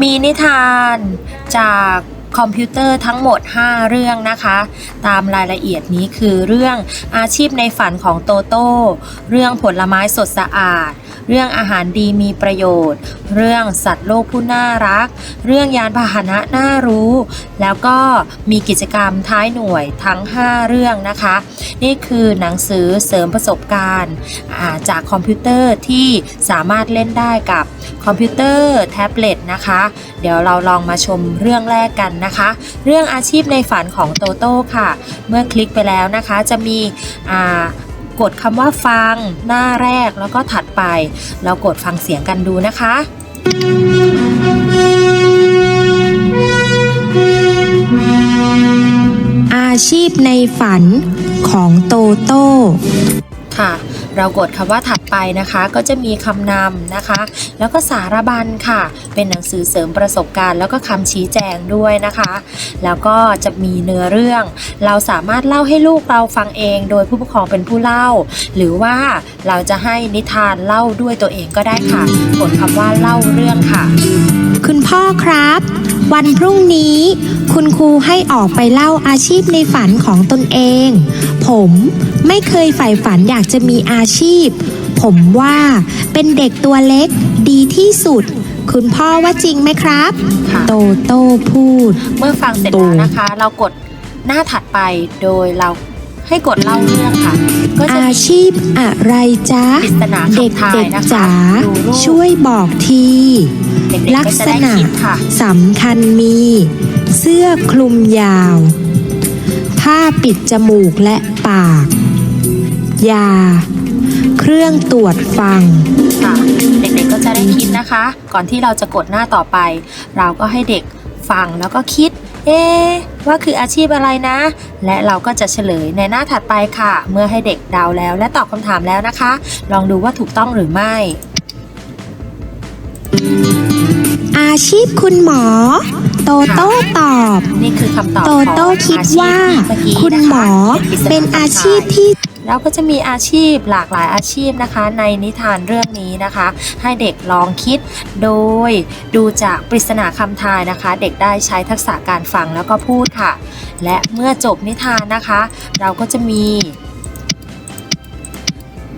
มีนิทานจาก คอมพิวเตอร์ทั้งหมด 5 เรื่องนะคะ ตามรายละเอียดนี้คือเรื่องอาชีพในฝันของโตโต้ เรื่องผลไม้สดสะอาด เรื่องอาหารดีมีประโยชน์ เรื่องสัตว์โลกผู้น่ารัก เรื่องยานพาหนะน่ารู้ แล้วก็มีกิจกรรมท้ายหน่วยทั้ง 5 เรื่องนะคะ นี่คือหนังสือเสริมประสบการณ์จากคอมพิวเตอร์ที่สามารถเล่นได้กับคอมพิวเตอร์แท็บเล็ตนะคะ เดี๋ยวเราลองมาชมเรื่องแรกกันนะคะ เรื่องอาชีพในฝันของโตโต้ค่ะ เมื่อคลิกไปแล้วนะคะจะมีอ่ากดคำว่าฟังหน้าแรกแล้วก็ถัดไป เรากดฟังเสียงกันดูนะคะอาชีพในฝันของโตโต้ ค่ะ เรากดคำว่าถัดไปนะคะ ก็จะมีคำนำนะคะ แล้วก็สารบัญค่ะ เป็นหนังสือเสริมประสบการณ์ แล้วก็คำชี้แจงด้วยนะคะ แล้วก็จะมีเนื้อเรื่อง เราสามารถเล่าให้ลูกเราฟังเอง โดยผู้ปกครองเป็นผู้เล่า หรือว่าเราจะให้นิทานเล่าด้วยตัวเองก็ได้ค่ะกดคำว่าเล่าเรื่องค่ะ คุณพ่อครับ วันพรุ่งนี้คุณครูให้ออกไปเล่าอาชีพในฝันของตนเอง ผม ไม่เคยใฝ่ฝันอยากจะมีอาชีพ ผมว่าเป็นเด็กตัวเล็กดีที่สุด คุณพ่อว่าจริงไหมครับ ค่ะ โตโต้พูด เมื่อฟังเสร็จแล้วนะคะ เรากดหน้าถัดไปโดยเราให้กดเล่าเรื่องค่ะ ก็จะอามีชีพอะไรจ๊ะ ปริศนาเด็คำทายกนะคะๆจ๋าดูรูปช่วยบอกที เด็กๆลัก็กจะษได้ณะคิดค่ะ สำคัญมี เสื้อคลุมยาว ผ้าปิดจมูกและปาก ยา เครื่องตรวจฟัง ค่ะ เด็กๆก็จะได้คิดนะคะ ก่อนที่เราจะกดหน้าต่อไป เราก็ให้เด็กฟังแล้วก็คิด เอ๊ะว่าคืออาชีพอะไรนะ และเราก็จะเฉลยในหน้าถัดไปค่ะ เมื่อให้เด็กเดาแล้วและตอบคำถามแล้วนะคะ ลองดูว่าถูกต้องหรือไม่ อาชีพคุณหมอ โตโต้ตอบ นี่คือคำตอบโตโต้ของคิดอาชีพว่าที่เมื่อกี้คุณนะคะหมอปริศเป็นคำทยอาชีพที่ เราก็จะมีอาชีพหลากหลายอาชีพนะคะ ในนิทานเรื่องนี้นะคะ ให้เด็กลองคิดโดยดูจากปริศนาคำทายนะคะ เด็กได้ใช้ทักษะการฟังแล้วก็พูดค่ะ และเมื่อจบนิทานนะคะ เราก็จะมี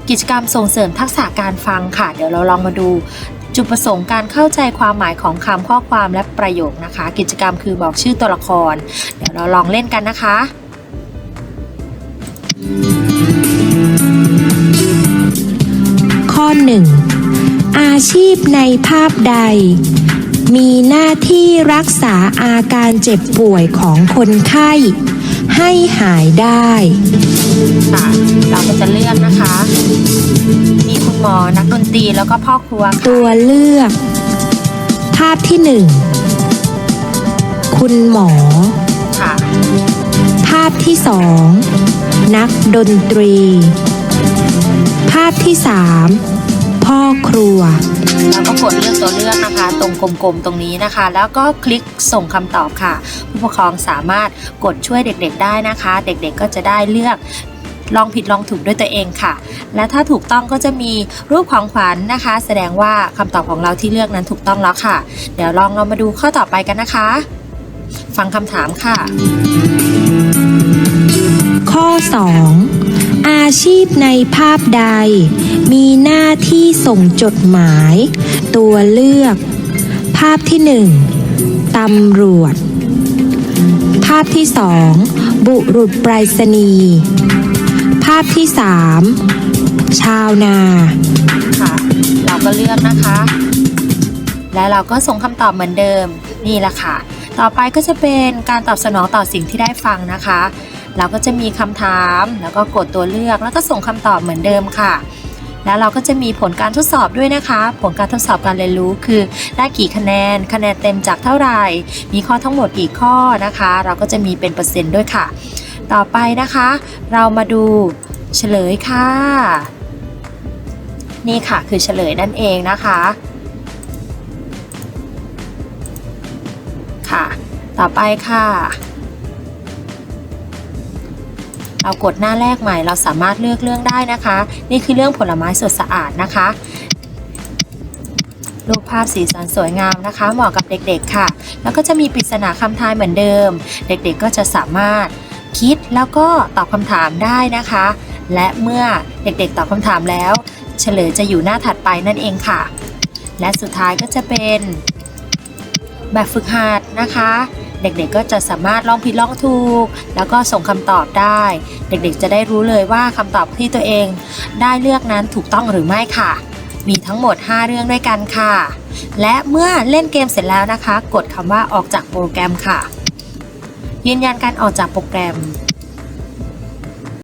กิจกรรมส่งเสริมทักษะการฟังค่ะ เดี๋ยวเราลองมาดูจุดประสงค์การเข้าใจความหมายของคำข้อความและประโยคนะคะ กิจกรรมคือบอกชื่อตัวละคร เดี๋ยวเราลองเล่นกันนะคะ ข้อ 1. อาชีพในภาพใด มีหน้าที่รักษาอาการเจ็บป่วยของคนไข้ ให้หายได้ค่ะเราก็จะเลือกนะคะ มีคุณหมอนักดนตรีแล้วก็พ่อครัวค่ะตัวเลือก ภาพที่หนึ่งคุณหมอ ค่ะ ภาพที่สอง นักดนตรี ภาพที่สามพ่อครัวแล้วก็กดเลือกตัวเลือกนะคะ ตรงกลมๆตรงนี้นะคะ แล้วก็คลิกส่งคำตอบค่ะ ผู้ปกครองสามารถกดช่วยเด็กๆได้นะคะ เด็กๆก็จะได้เลือกลองผิดลองถูกด้วยตัวเองค่ะ และถ้าถูกต้องก็จะมีรูปของขวัญนะคะ แสดงว่าคำตอบของเราที่เลือกนั้นถูกต้องแล้วค่ะ เดี๋ยวลองเรามาดูข้อต่อไปกันนะคะ ฟังคำถามค่ะ ข้อ 2. อาชีพในภาพใด มีหน้าที่ส่งจดหมาย ตัวเลือก ภาพที่หนึ่งตำรวจ ภาพที่สองบุรุษไปรษณีย์ภาพที่สามชาวนา ค่ะ เราก็เลือกนะคะ และเราก็ส่งคำตอบเหมือนเดิมนี่แหละค่ะ ต่อไปก็จะเป็นการตอบสนองต่อสิ่งที่ได้ฟังนะคะ เราก็จะมีคำถาม แล้วก็กดตัวเลือกแล้วก็ส่งคำตอบเหมือนเดิมค่ะ แล้วเราก็จะมีผลการทดสอบด้วยนะคะ ผลการทดสอบการเรียนรู้คือ ได้กี่คะแนน คะแนนเต็มจากเท่าไหร่ มีข้อทั้งหมดกี่ข้อนะคะ เราก็จะมีเป็นเปอร์เซ็นต์ด้วยค่ะ ต่อไปนะคะ เรามาดูเฉลยค่ะ นี่ค่ะคือเฉลยนั่นเองนะคะค่ะ ต่อไปค่ะ เรากดหน้าแรกใหม่ เราสามารถเลือกเรื่องได้นะคะ นี่คือเรื่องผลไม้สดสะอาดนะคะรูปภาพสีสันสวยงามนะคะ เหมาะกับเด็กๆค่ะ แล้วก็จะมีปริศนาคำทายเหมือนเดิม เด็กๆก็จะสามารถคิดแล้วก็ตอบคำถามได้นะคะ และเมื่อเด็กๆตอบคำถามแล้ว เฉลยจะอยู่หน้าถัดไปนั่นเองค่ะ และสุดท้ายก็จะเป็นแบบฝึกหัดนะคะ เด็กๆก็จะสามารถลองผิดลองถูก แล้วก็ส่งคำตอบได้ เด็กๆจะได้รู้เลยว่าคำตอบที่ตัวเองได้เลือกนั้นถูกต้องหรือไม่ค่ะ มีทั้งหมด 5 เรื่องด้วยกันค่ะ และเมื่อเล่นเกมเสร็จแล้วนะคะ กดคำว่าออกจากโปรแกรมค่ะ ยืนยันการออกจากโปรแกรม